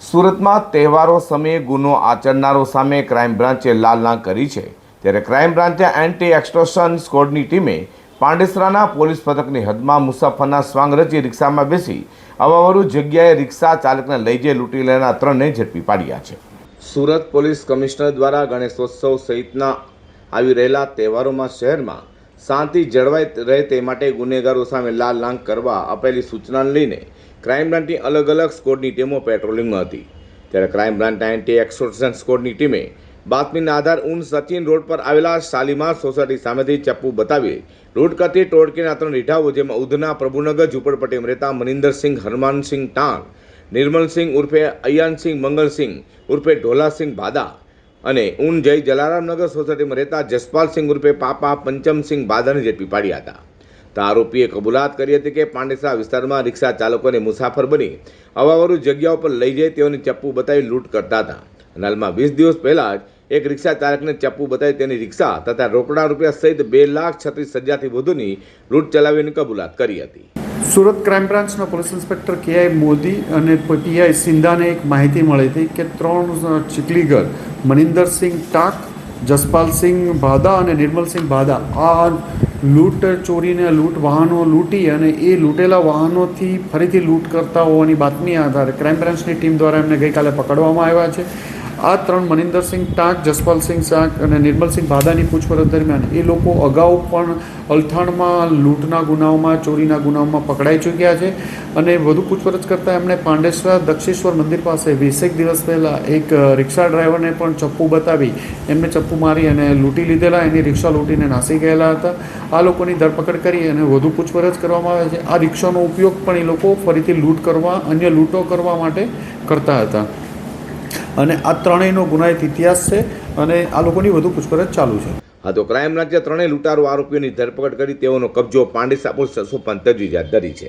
સુરતમાં તહેવારો સમયે ગુનો આચરનારો સામે ક્રાઇમ બ્રાન્ચે લાલના કરી છે. ત્યારે ક્રાઇમ બ્રાન્ચે એન્ટી એક્સટોર્શન સ્કોડની ટીમે પાંડેસરાના પોલીસ પથકની હદમાં મુસાફરના સ્વાંગ રચી રિક્ષામાં બેસી અવાવરૂ જગ્યાએ રિક્ષા ચાલકને લઈ જઈ લૂંટી લેનાર ત્રણને ઝડપી પાડ્યા છે. સુરત પોલીસ કમિશનર દ્વારા ગણેશોત્સવ સહિતના આવી રહેલા તહેવારોમાં શહેરમાં શાંતિ જળવાઈ રહે તે માટે ગુનેગારો સામે લાલ લાંગ કરવા આપેલી સૂચનાને લઈને ક્રાઇમ બ્રાન્ચની અલગ અલગ સ્કોડની ટીમો પેટ્રોલિંગમાં હતી. ત્યારે ક્રાઇમ બ્રાન્ચના એન્ટી એક્સોર્શન સ્કોડની ટીમે બાતમીના આધાર ઊન સચિન રોડ પર આવેલા શાલીમાર સોસાયટી સામેથી ચપ્પુ બતાવી લૂંટ કરતી ટોળકીના ત્રણ રીઢાઓ જેમાં ઉધના, પ્રભુનગર, ઝુંપડપટ્ટીમાં રહેતા મનિન્દરસિંહ, હરમાનસિંહ ટાંગ, નિર્મલસિંહ ઉર્ફે અયાનસિંહ, મંગલસિંહ ઉર્ફે ઢોલાસિંહ ભાદા અને ઊન જય જલારામનગર સોસાયટીમાં રહેતા જસપાલસિંહ ઉર્ફે પાપા પંચમસિંહ બાદરને ઝડપી પાડ્યા હતા. તો આરોપીએ કબૂલાત કરી હતી કે પાંડેસરા વિસ્તારમાં રિક્ષા ચાલકોને મુસાફર બની અવાવરું જગ્યાઓ પર લઈ જાય તેઓને ચપ્પુ બતાવી લૂંટ કરતા હતા. અને હાલમાં વીસ દિવસ પહેલાં જ એક રિક્ષા ચાલકને ચપ્પુ બતાવી તેની રિક્ષા તથા રોકડા રૂપિયા સહિત બે લાખ છત્રીસ હજારથી વધુની લૂંટ ચલાવીને કબૂલાત કરી હતી. સુરત ક્રાઇમ બ્રાન્ચના police inspector K I Modi અને પીઆઈ સિંધાને એક માહિતી મળી હતી કે ત્રણ ચીકલીગર મનિંદરસિંહ ટાક જસપાલસિંહ ભાદા અને નિર્મલસિંહ ભાદા. આ લૂંટ ચોરીને લૂંટ વાહનો લૂંટી અને એ લૂંટેલા વાહનોથી ફરીથી લૂંટ કરતા હોવાની બાતમી આધારે ક્રાઇમ બ્રાન્ચની ટીમ દ્વારા એમને ગઈકાલે પકડવામાં આવ્યા છે. આ ત્રણ મનિંદરસિંહ ટાંક, જસપાલસિંહ શાક અને નિર્મલસિંહ ભાદાની પૂછપરછ દરમિયાન એ લોકો અગાઉ પણ અલથાણમાં લૂંટના ગુનાઓમાં, ચોરીના ગુનાઓમાં પકડાઈ ચૂક્યા છે અને વધુ પૂછપરછ કરતાં એમણે પાંડેશ્વર દક્ષેશ્વર મંદિર પાસે વીસેક દિવસ પહેલાં એક રિક્ષા ડ્રાઈવરને પણ ચપ્પુ બતાવી, એમને ચપ્પુ મારી અને લૂંટી લીધેલા, એની રિક્ષા લૂંટીને નાસી ગયેલા હતા. આ લોકોની ધરપકડ કરી અને વધુ પૂછપરછ કરવામાં આવે છે. આ રિક્ષાનો ઉપયોગ પણ એ લોકો ફરીથી લૂંટ કરવા, અન્ય લૂંટો કરવા માટે કરતા હતા. અને આ ત્રણેયનો ગુનાહિત ઇતિહાસ છે અને આ લોકોની વધુ પૂછપરછ ચાલુ છે. હા, તો ક્રાઇમ બ્રાન્ચે ત્રણેય લૂંટારો આરોપીઓની ધરપકડ કરી તેઓનો કબજો પાંડેસરા પોલીસ સોંપવાની તજવીજ હાથ ધરી છે.